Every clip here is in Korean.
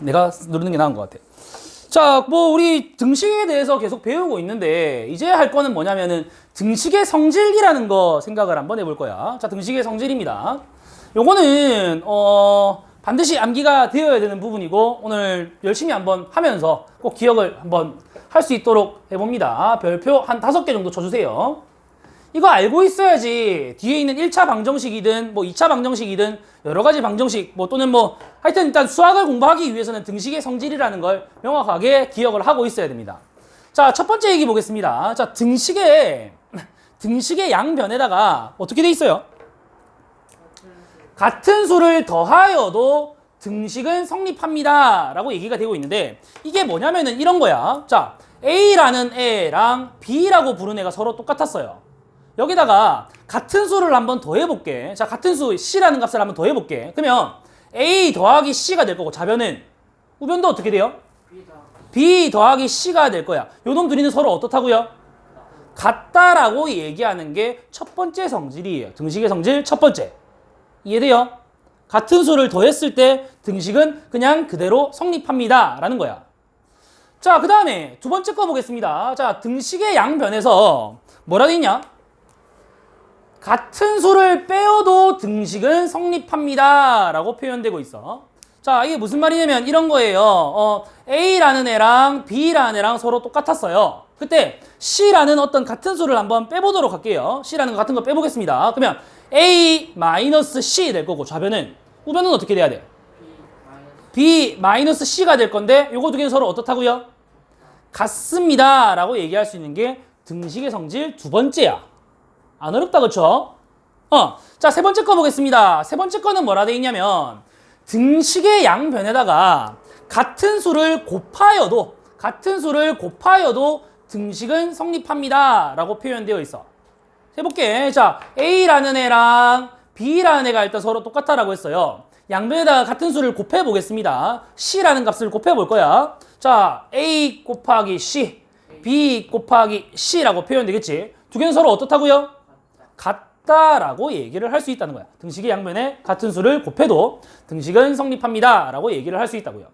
내가 누르는 게 나은 것 같아. 자, 뭐 우리 등식에 대해서 계속 배우고 있는데 이제 할 거는 뭐냐면은 등식의 성질이라는 거 생각을 한번 해볼 거야. 자, 등식의 성질입니다. 요거는 어 반드시 암기가 되어야 되는 부분이고 오늘 열심히 한번 하면서 꼭 기억을 한번 할 수 있도록 해봅니다. 별표 한 다섯 개 정도 쳐주세요. 이거 알고 있어야지 뒤에 있는 1차 방정식이든 뭐 2차 방정식이든 여러 가지 방정식 뭐 또는 뭐 하여튼 일단 수학을 공부하기 위해서는 등식의 성질이라는 걸 명확하게 기억을 하고 있어야 됩니다. 자, 첫 번째 얘기 보겠습니다. 자, 등식의 등식의 양변에다가 어떻게 돼 있어요? 같은 수를 더하여도 등식은 성립합니다. 라고 얘기가 되고 있는데 이게 뭐냐면은 이런 거야. 자, A라는 애랑 B라고 부른 애가 서로 똑같았어요. 여기다가 같은 수를 한번 더 해볼게. 자, 같은 수 C라는 값을 한번 더 해볼게. 그러면 A 더하기 C가 될 거고 좌변은 우변도 어떻게 돼요? B 더하기 C가 될 거야. 요놈 둘이는 서로 어떻다고요? 같다라고 얘기하는 게 첫 번째 성질이에요. 등식의 성질 첫 번째. 이해돼요? 같은 수를 더했을 때 등식은 그냥 그대로 성립합니다. 라는 거야. 자, 그 다음에 두 번째 거 보겠습니다. 자, 등식의 양변에서 뭐라 돼 있냐? 같은 수를 빼어도 등식은 성립합니다. 라고 표현되고 있어. 자, 이게 무슨 말이냐면 이런 거예요. 어, A라는 애랑 B라는 애랑 서로 똑같았어요. 그때 C라는 어떤 같은 수를 한번 빼보도록 할게요. C라는 거 같은 거 빼보겠습니다. 그러면 A-C 될 거고 좌변은 우변은 어떻게 돼야 돼? B-C가 될 건데 요거 두 개는 서로 어떻다고요? 같습니다. 라고 얘기할 수 있는 게 등식의 성질 두 번째야. 안 어렵다, 그쵸? 어, 자, 세 번째 거 보겠습니다. 세 번째 거는 뭐라 돼 있냐면, 등식의 양변에다가 같은 수를 곱하여도, 같은 수를 곱하여도 등식은 성립합니다. 라고 표현되어 있어. 해볼게. 자, A라는 애랑 B라는 애가 일단 서로 똑같다라고 했어요. 양변에다가 같은 수를 곱해 보겠습니다. C라는 값을 곱해 볼 거야. 자, A 곱하기 C, B 곱하기 C라고 표현되겠지. 두 개는 서로 어떻다고요? 같다라고 얘기를 할 수 있다는 거야. 등식의 양변에 같은 수를 곱해도 등식은 성립합니다 라고 얘기를 할 수 있다고요.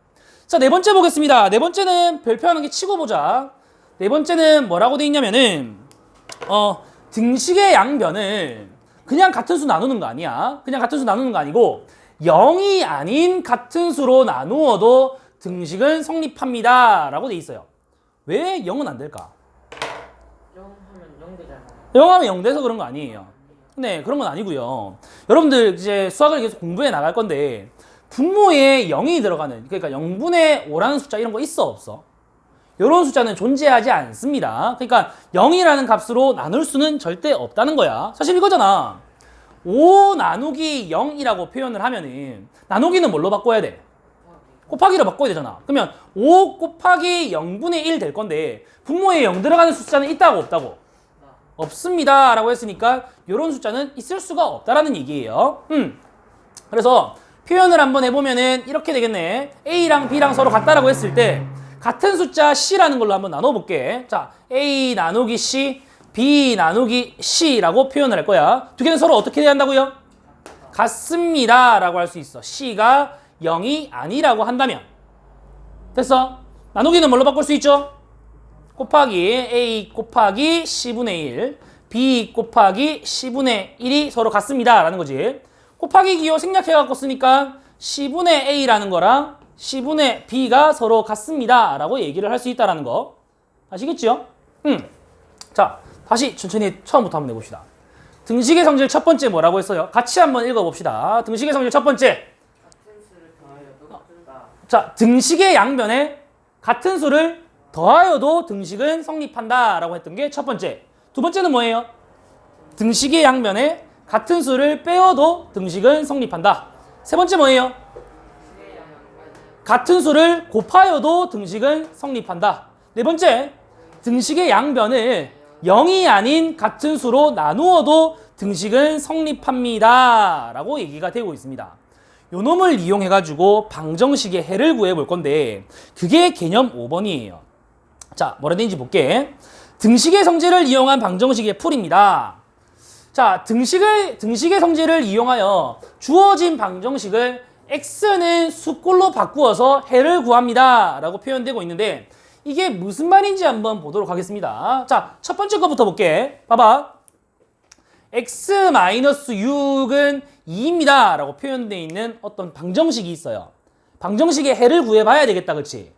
자, 네 번째 보겠습니다. 네 번째는 별표하는 게 치고 보자. 네 번째는 뭐라고 돼 있냐면은 어, 등식의 양변을 그냥 같은 수 나누는 거 아니야. 그냥 같은 수 나누는 거 아니고 0이 아닌 같은 수로 나누어도 등식은 성립합니다. 라고 돼 있어요. 왜 0은 안 될까? 0 하면 0되잖아. 0 하면 0 돼서 그런 거 아니에요. 네, 그런 건 아니고요. 여러분들 이제 수학을 계속 공부해 나갈 건데 분모에 0이 들어가는 그러니까 0분의 5라는 숫자 이런 거 있어 없어? 이런 숫자는 존재하지 않습니다. 그러니까 0이라는 값으로 나눌 수는 절대 없다는 거야. 사실 이거잖아. 5 나누기 0이라고 표현을 하면은 나누기는 뭘로 바꿔야 돼? 곱하기로 바꿔야 되잖아. 그러면 5 곱하기 0분의 1 될 건데 분모에 0 들어가는 숫자는 있다고 없다고? 없습니다. 라고 했으니까 이런 숫자는 있을 수가 없다라는 얘기예요. 음. 그래서 표현을 한번 해보면은 이렇게 되겠네. A랑 B랑 서로 같다라고 했을 때 같은 숫자 C라는 걸로 한번 나눠볼게. 자, A 나누기 C, B 나누기 C라고 표현을 할 거야. 두 개는 서로 어떻게 돼야 한다고요? 같습니다. 라고 할 수 있어. C가 0이 아니라고 한다면. 됐어? 나누기는 뭘로 바꿀 수 있죠? 곱하기 A 곱하기 C분의 1, B 곱하기 C분의 1이 서로 같습니다. 라는 거지. 곱하기 기호 생략해갖고 쓰니까 C분의 A라는 거랑 C분의 B가 서로 같습니다. 라고 얘기를 할 수 있다라는 거. 아시겠죠? 음. 자, 다시 천천히 처음부터 한번 해봅시다. 등식의 성질 첫 번째 뭐라고 했어요? 같이 한번 읽어봅시다. 등식의 성질 첫 번째. 같은 수를 더하여도 쓴다. 자, 등식의 양변에 같은 수를 더하여도 등식은 성립한다 라고 했던 게 첫 번째. 두 번째는 뭐예요? 등식의 양변에 같은 수를 빼어도 등식은 성립한다. 세 번째 뭐예요? 같은 수를 곱하여도 등식은 성립한다. 네 번째, 등식의 양변을 0이 아닌 같은 수로 나누어도 등식은 성립합니다. 라고 얘기가 되고 있습니다. 요 놈을 이용해 가지고 방정식의 해를 구해 볼 건데, 그게 개념 5번이에요. 자, 뭐라 되는지 볼게. 등식의 성질을 이용한 방정식의 풀입니다. 자, 등식을, 등식의 성질을 이용하여 주어진 방정식을 x는 수꼴로 바꾸어서 해를 구합니다. 라고 표현되고 있는데 이게 무슨 말인지 한번 보도록 하겠습니다. 자, 첫 번째 거부터 볼게. 봐봐. x-6은 2입니다. 라고 표현되어 있는 어떤 방정식이 있어요. 방정식의 해를 구해봐야 되겠다. 그치?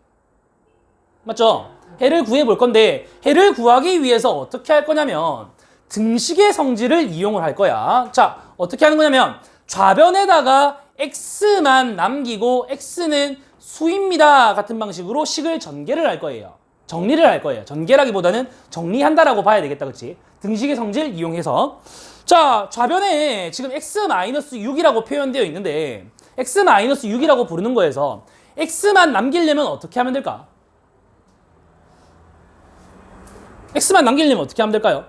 맞죠? 해를 구해 볼 건데 해를 구하기 위해서 어떻게 할 거냐면 등식의 성질을 이용을 할 거야. 자, 어떻게 하는 거냐면 좌변에다가 x만 남기고 x는 수입니다 같은 방식으로 식을 전개를 할 거예요. 정리를 할 거예요. 전개라기보다는 정리한다라고 봐야 되겠다. 그치? 등식의 성질 이용해서 자, 좌변에 지금 x-6이라고 표현되어 있는데 x-6이라고 부르는 거에서 x만 남기려면 어떻게 하면 될까? X만 남기려면 어떻게 하면 될까요?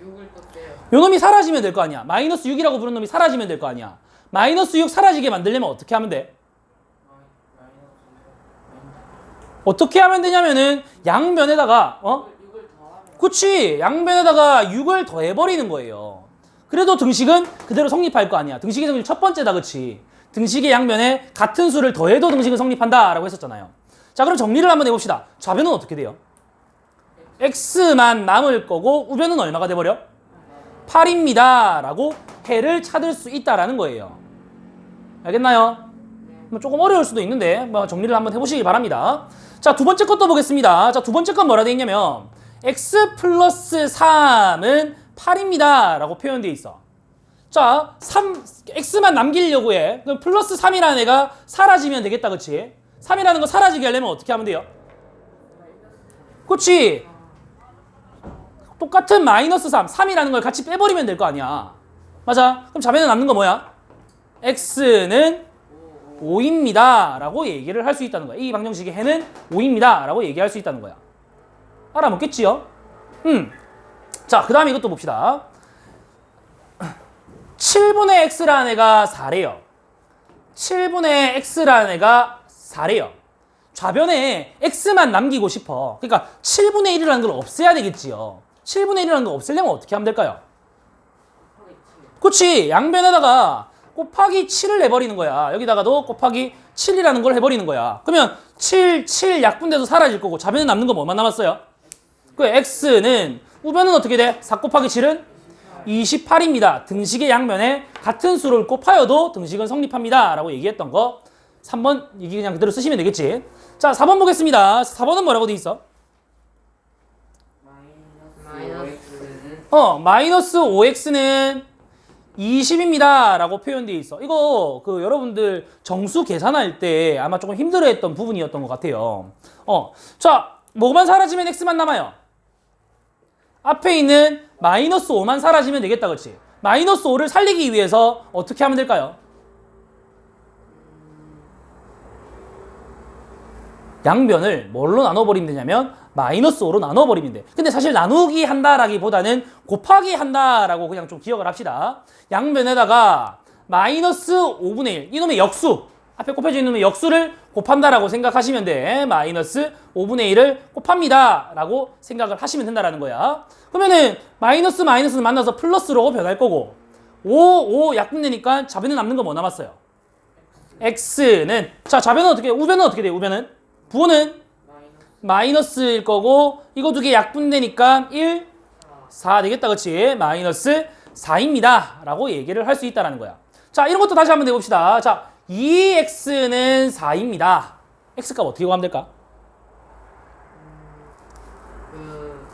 6을 또 빼요. 요 놈이 사라지면 될 거 아니야. 마이너스 6이라고 부르는 놈이 사라지면 될 거 아니야. 마이너스 6 사라지게 만들려면 어떻게 하면 돼? 어떻게 하면 되냐면은 양변에다가 어? 6을 더하면 그치 양변에다가 6을 더해버리는 거예요. 그래도 등식은 그대로 성립할 거 아니야. 등식의 성립 첫 번째다 그치? 등식의 양변에 같은 수를 더해도 등식은 성립한다 라고 했었잖아요. 자 그럼 정리를 한번 해봅시다. 좌변은 어떻게 돼요? X만 남을 거고 우변은 얼마가 돼버려? 8입니다. 라고 해를 찾을 수 있다라는 거예요. 알겠나요? 뭐 조금 어려울 수도 있는데 뭐 정리를 한번 해보시기 바랍니다. 자, 두 번째 것도 보겠습니다. 자, 두 번째 건 뭐라 돼 있냐면 x 플러스 3은 8입니다. 라고 표현되어 있어. 자, 3, x만 남기려고 해. 그럼 플러스 3이라는 애가 사라지면 되겠다, 그치? 3이라는 거 사라지게 하려면 어떻게 하면 돼요? 그치? 똑같은 마이너스 3, 3이라는 걸 같이 빼버리면 될 거 아니야. 맞아? 그럼 좌변에 남는 거 뭐야? x는 5입니다. 라고 얘기를 할 수 있다는 거야. 이 방정식의 해는 5입니다. 라고 얘기할 수 있다는 거야. 알아먹겠지요? 음. 자, 그 다음에 이것도 봅시다. 7분의 x라는 애가 4래요. 7분의 x라는 애가 4래요. 좌변에 x만 남기고 싶어. 그러니까 7분의 1이라는 걸 없애야 되겠지요. 7분의 1이라는 걸 없애려면 어떻게 하면 될까요? 그렇지. 양변에다가 곱하기 7을 내버리는 거야. 여기다가도 곱하기 7이라는 걸 해버리는 거야. 그러면 7, 7 약분돼서 사라질 거고 좌변에 남는 거 뭐만 남았어요? 그 x는 우변은 어떻게 돼? 4 곱하기 7은 28입니다. 등식의 양면에 같은 수를 곱하여도 등식은 성립합니다. 라고 얘기했던 거 3번 이게 그냥 그대로 쓰시면 되겠지. 자, 4번 보겠습니다. 4번은 뭐라고 돼 있어? 마이너스 어, 마이너스 5x는 20입니다. 라고 표현되어 있어. 이거 그 여러분들 정수 계산할 때 아마 조금 힘들어 했던 부분이었던 것 같아요. 어, 자, 뭐만 사라지면 x만 남아요? 앞에 있는 마이너스 5만 사라지면 되겠다, 그렇지? 마이너스 5를 살리기 위해서 어떻게 하면 될까요? 양변을 뭘로 나눠버리면 되냐면 마이너스 5로 나눠버리면 돼. 근데 사실 나누기 한다라기보다는 곱하기 한다라고 그냥 좀 기억을 합시다. 양변에다가 마이너스 5분의 1 이놈의 역수 앞에 곱해져 있는 역수를 곱한다라고 생각하시면 돼. 마이너스 5분의 1을 곱합니다. 라고 생각을 하시면 된다라는 거야. 그러면은 마이너스 마이너스는 만나서 플러스로 변할 거고 5, 5 약분되니까 좌변에 남는 거 뭐 남았어요? x는 자 좌변은 어떻게 우변은 어떻게 돼요? 우변은 부호는 마이너스. 마이너스일 거고 이거 두 개 약분되니까 1, 4 되겠다 그치? 마이너스 4입니다. 라고 얘기를 할 수 있다는 거야. 자 이런 것도 다시 한번 내봅시다. 자 2x는 4입니다. X값 어떻게 구하면 될까? 그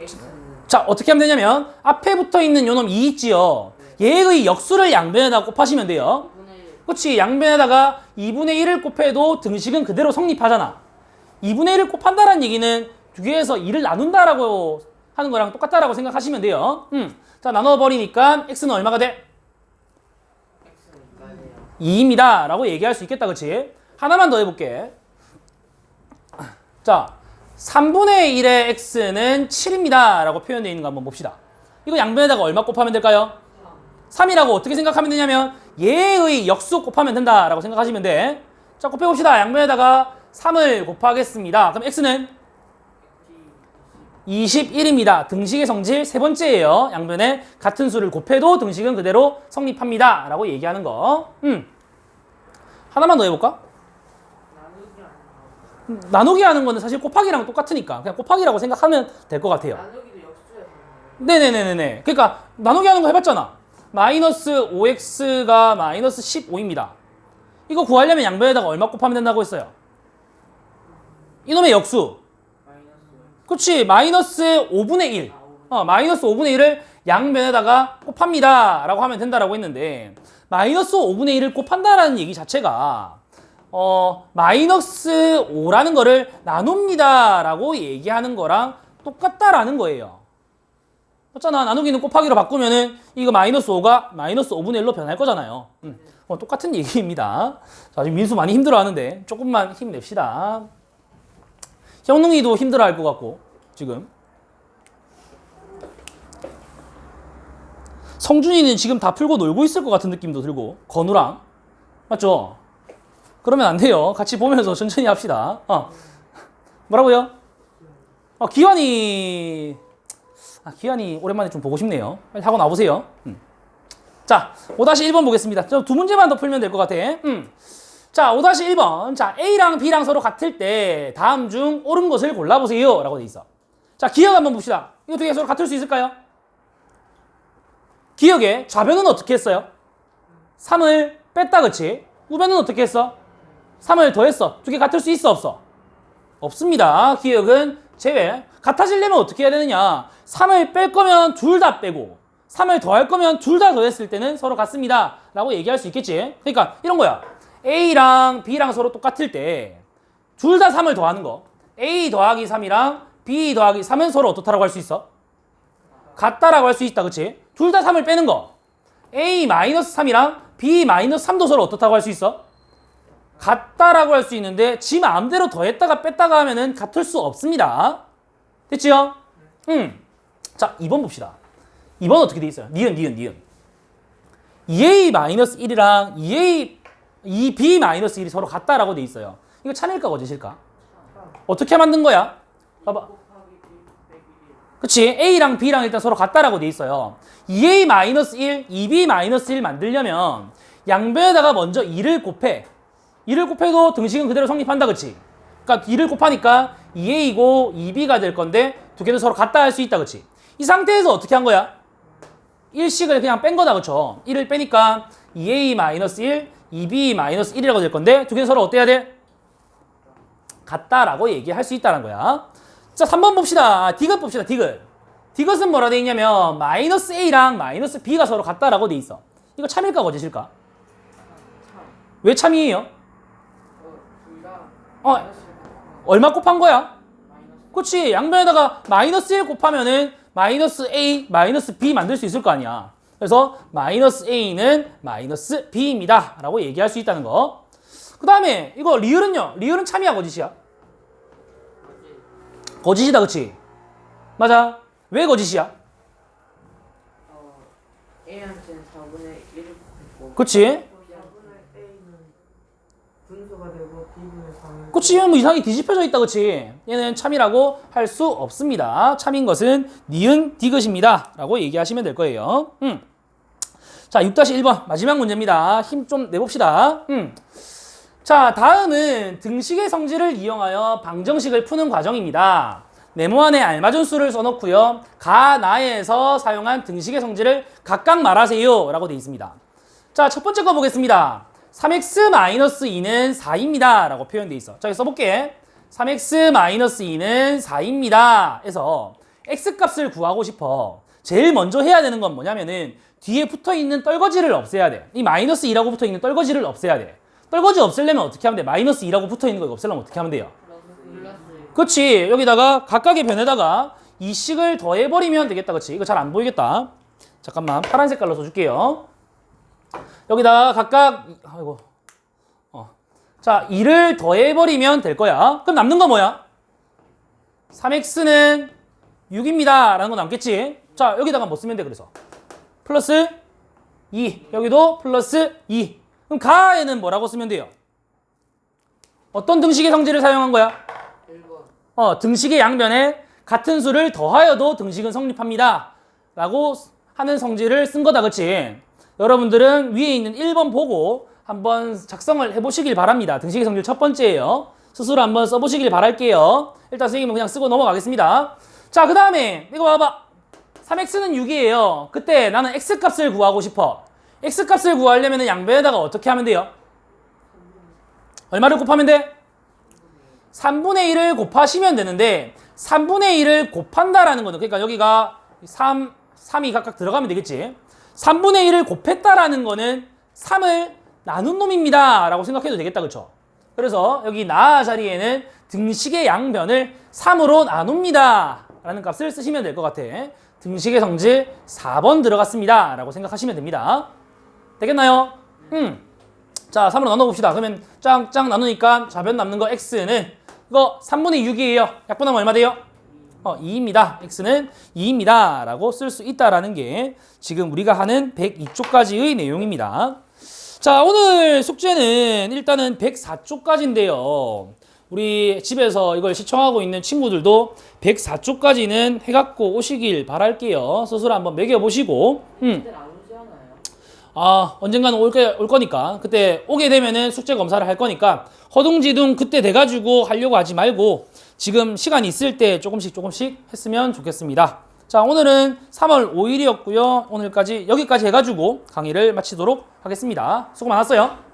x는 자 어떻게 하면 되냐면 앞에 붙어 있는 요놈 2 있지요. 얘의 역수를 양변에다 곱하시면 돼요. 2분의 1 그렇지 양변에다가 2분의 1을 곱해도 등식은 그대로 성립하잖아 2분의 1을 곱한다는 얘기는 두 개에서 2을 나눈다라고 하는 거랑 똑같다라고 생각하시면 돼요 음. 자 나눠버리니까 x는 얼마가 돼? x는 2가돼요 2입니다 라고 얘기할 수 있겠다 그치? 하나만 더 해볼게 자 3분의 1의 x는 7입니다 라고 표현되어 있는 거 한번 봅시다 이거 양변에다가 얼마 곱하면 될까요? 3이라고 어떻게 생각하면 되냐면 얘의 역수 곱하면 된다라고 생각하시면 돼. 자, 곱해봅시다. 양변에다가 3을 곱하겠습니다. 그럼 x는 21입니다. 등식의 성질 세 번째예요. 양변에 같은 수를 곱해도 등식은 그대로 성립합니다. 라고 얘기하는 거. 음. 하나만 더 해볼까? 나누기. 음, 하는 거는 사실 곱하기랑 똑같으니까 그냥 곱하기라고 생각하면 될 것 같아요. 네네네네네. 그러니까 나누기 하는 거 해봤잖아. 마이너스 5x가 마이너스 15입니다. 이거 구하려면 양변에다가 얼마 곱하면 된다고 했어요? 이놈의 역수. 그치 마이너스 5분의 1. 어, 마이너스 5분의 1을 양변에다가 곱합니다. 라고 하면 된다라고 했는데 마이너스 5분의 1을 곱한다라는 얘기 자체가 어, 마이너스 5라는 거를 나눕니다. 라고 얘기하는 거랑 똑같다라는 거예요. 맞잖아. 나누기는 곱하기로 바꾸면은 이거 마이너스 5가 마이너스 5분의 1로 변할 거잖아요. 음, 어, 똑같은 얘기입니다. 자, 지금 민수 많이 힘들어 하는데 조금만 힘냅시다. 형능이도 힘들어 할 것 같고, 지금. 성준이는 지금 다 풀고 놀고 있을 것 같은 느낌도 들고, 건우랑. 맞죠? 그러면 안 돼요. 같이 보면서 천천히 합시다. 어. 뭐라고요? 어, 기환이. 아, 기환이 오랜만에 좀 보고 싶네요. 빨리 하고 나오세요. 음. 자, 5-1번 보겠습니다. 저두 문제만 더 풀면 될 것 같아. 음. 자, 5-1번. 자, A랑 B랑 서로 같을 때 다음 중 옳은 것을 골라보세요. 라고 돼 있어. 자, 기억 한번 봅시다. 이거 두 개 서로 같을 수 있을까요? 기억에 좌변은 어떻게 했어요? 3을 뺐다, 그치? 우변은 어떻게 했어? 3을 더했어. 두 개 같을 수 있어, 없어? 없습니다. 기억은 제외. 같아지려면 어떻게 해야 되느냐? 3을 뺄 거면 둘 다 빼고 3을 더할 거면 둘 다 더했을 때는 서로 같습니다. 라고 얘기할 수 있겠지. 그러니까 이런 거야. A랑 B랑 서로 똑같을 때 둘 다 3을 더하는 거. A 더하기 3이랑 B 더하기 3은 서로 어떻다라고 할 수 있어? 같다라고 할 수 있다. 그치? 둘 다 3을 빼는 거. A 마이너스 3이랑 B 마이너스 3도 서로 어떻다고 할 수 있어? 같다라고 할 수 있는데 지 마음대로 더했다가 뺐다가 하면은 같을 수 없습니다. 됐지요? 음. 자, 2번 봅시다. 2번 어떻게 돼 있어요? 니은, 니은, 니은. 2a-1이랑 2a, 2b-1이 서로 같다라고 돼 있어요. 이거 참일까 거짓일까? 어떻게 만든 거야? 봐봐. 곱하기 1 빼기 1. 그치? A랑 B랑 일단 서로 같다라고 돼 있어요. 2A-1, 2B-1 만들려면 양변에다가 먼저 2를 곱해. 2를 곱해도 등식은 그대로 성립한다, 그치? 그러니까 2를 곱하니까 2A이고 2B가 될 건데 두 개는 서로 같다 할 수 있다, 그치? 이 상태에서 어떻게 한 거야? 1씩을 그냥 뺀 거다, 그쵸? 1을 빼니까 2A-1, 2B-1이라고 될 건데 두 개는 서로 어때야 돼? 같다라고 얘기할 수 있다는 거야. 자, 3번 봅시다. 디귿 봅시다. 디귿. 디귿은 뭐라 돼 있냐면 마이너스 A랑 마이너스 B가 서로 같다라고 돼 있어. 이거 참일까 거짓일까? 참. 왜 참이에요? 어, 얼마 곱한 거야? 그치 양변에다가 마이너스 1 곱하면은 마이너스 A, 마이너스 B 만들 수 있을 거 아니야. 그래서 마이너스 A는 마이너스 B입니다. 라고 얘기할 수 있다는 거. 그 다음에 이거 리을은요. 리을은 참이야 거짓이야? 거짓이다 그치? 맞아. 왜 거짓이야? 어, A한테는 4분의 1을 곱했고 그치? 4분의 A는 분수가 되고 B분의 3은 그치? 뭐 이상하게 뒤집혀져 있다 그치? 얘는 참이라고 할 수 없습니다. 참인 것은 니은 디귿입니다. 라고 얘기하시면 될 거예요. 음. 자, 6-1번 마지막 문제입니다. 힘 좀 내봅시다. 음. 자, 다음은 등식의 성질을 이용하여 방정식을 푸는 과정입니다. 네모 안에 알맞은 수를 써놓고요. 가, 나에서 사용한 등식의 성질을 각각 말하세요. 라고 되어 있습니다. 자, 첫 번째 거 보겠습니다. 3x-2는 4입니다. 라고 표현되어 있어. 자, 여기 써볼게. 3x-2는 4입니다. 해서 x 값을 구하고 싶어. 제일 먼저 해야 되는 건 뭐냐면은 뒤에 붙어 있는 떨거지를 없애야 돼. 이 마이너스 2라고 붙어 있는 떨거지를 없애야 돼. 떨거지 없애려면 어떻게 하면 돼? 마이너스 2라고 붙어 있는 거 없애려면 어떻게 하면 돼요? 그렇지. 여기다가 각각의 변에다가 이 식을 더해버리면 되겠다. 그렇지. 이거 잘 안 보이겠다. 잠깐만 파란 색깔로 써줄게요. 여기다가 각각 아이고 어. 자 2를 더해버리면 될 거야. 그럼 남는 거 뭐야? 3x는 6입니다. 라는 거 남겠지. 자 여기다가 뭐 쓰면 돼 그래서 플러스 2 여기도 플러스 2 그럼 가에는 뭐라고 쓰면 돼요? 어떤 등식의 성질을 사용한 거야? 1번 어, 등식의 양변에 같은 수를 더하여도 등식은 성립합니다. 라고 하는 성질을 쓴 거다, 그치? 여러분들은 위에 있는 1번 보고 한번 작성을 해보시길 바랍니다. 등식의 성질 첫 번째예요. 스스로 한번 써보시길 바랄게요. 일단 선생님은 그냥 쓰고 넘어가겠습니다. 자, 그 다음에 이거 봐봐. 3x는 6이에요. 그때 나는 x 값을 구하고 싶어. x 값을 구하려면 양변에다가 어떻게 하면 돼요? 얼마를 곱하면 돼? 3분의 1을 곱하시면 되는데 3분의 1을 곱한다라는 거는 그러니까 여기가 3, 3이 각각 들어가면 되겠지. 3분의 1을 곱했다라는 거는 3을 나눈 놈입니다. 라고 생각해도 되겠다. 그쵸? 그래서 여기 나 자리에는 등식의 양변을 3으로 나눕니다. 라는 값을 쓰시면 될 것 같아. 등식의 성질 4번 들어갔습니다. 라고 생각하시면 됩니다. 되겠나요? 음. 자, 3으로 나눠봅시다. 그러면 짱짱 나누니까 좌변 남는 거 x는 이거 3분의 6이에요. 약분하면 얼마 돼요? 어, 2입니다. x는 2입니다. 라고 쓸 수 있다라는 게 지금 우리가 하는 102쪽까지의 내용입니다. 자, 오늘 숙제는 일단은 104쪽까지인데요. 우리 집에서 이걸 시청하고 있는 친구들도 104쪽까지는 해갖고 오시길 바랄게요. 스스로 한번 매겨보시고, 음. 아 언젠가는 올, 거, 올 거니까 그때 오게 되면은 숙제 검사를 할 거니까 허둥지둥 그때 돼가지고 하려고 하지 말고 지금 시간이 있을 때 조금씩 조금씩 했으면 좋겠습니다. 자 오늘은 3월 5일이었고요. 오늘까지 여기까지 해가지고 강의를 마치도록 하겠습니다. 수고 많았어요.